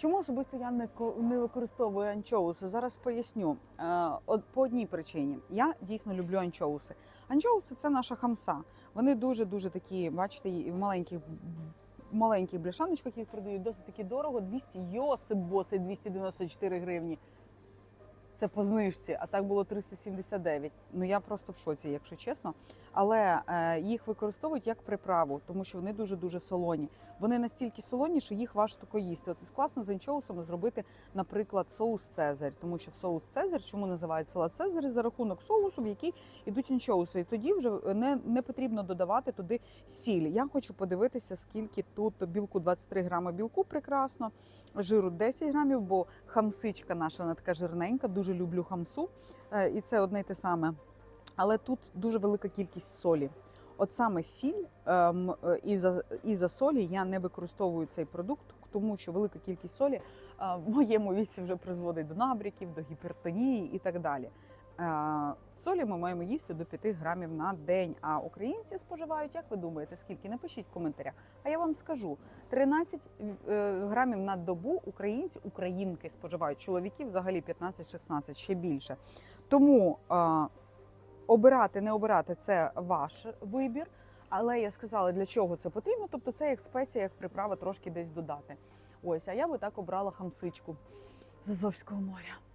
Чому особисто я не не використовую анчоуси? Зараз поясню. Е, по одній причині. Я дійсно люблю анчоуси. Анчоуси це наша хамса. Вони дуже дуже такі, бачите, в маленьких. Маленьких бляшаночках їх продають досить таки дорого. 200 йосип боси 294 гривні. Це по знижці, а так було 379. Ну я просто в шоці, якщо чесно. Але е, їх використовують як приправу, тому що вони дуже дуже солоні. Вони настільки солоні, що їх важко їсти. От і класно з анчоусами зробити, наприклад, соус Цезарь, тому що в соус Цезарь, чому називають салат Цезарь за рахунок соусу, в який йдуть анчоуси. І тоді вже не, не потрібно додавати туди сіль. Я хочу подивитися, скільки тут білку 23 грами білку прекрасно, жиру 10 грамів, бо хамсичка наша вона така жирненька, дуже люблю хамсу. Е, І це одне й те саме. Але тут дуже велика кількість солі. От саме сіль ем, е, і за і за солі я не використовую цей продукт, тому що велика кількість солі е, в моєму віці вже призводить до набряків, до гіпертонії і так далі. Е, Солі ми маємо їсти до 5 грамів на день. А українці споживають, як ви думаєте, скільки? Напишіть в коментарях. А я вам скажу: 13 е, грамів на добу українці, українки споживають. Чоловіки взагалі 15-16, ще більше. Тому е, обирати, не обирати це ваш вибір. Але я сказала, для чого це потрібно. Тобто, це як спеція, як приправа трошки десь додати. Ось, а я би так обрала хамсичку з Азовського моря.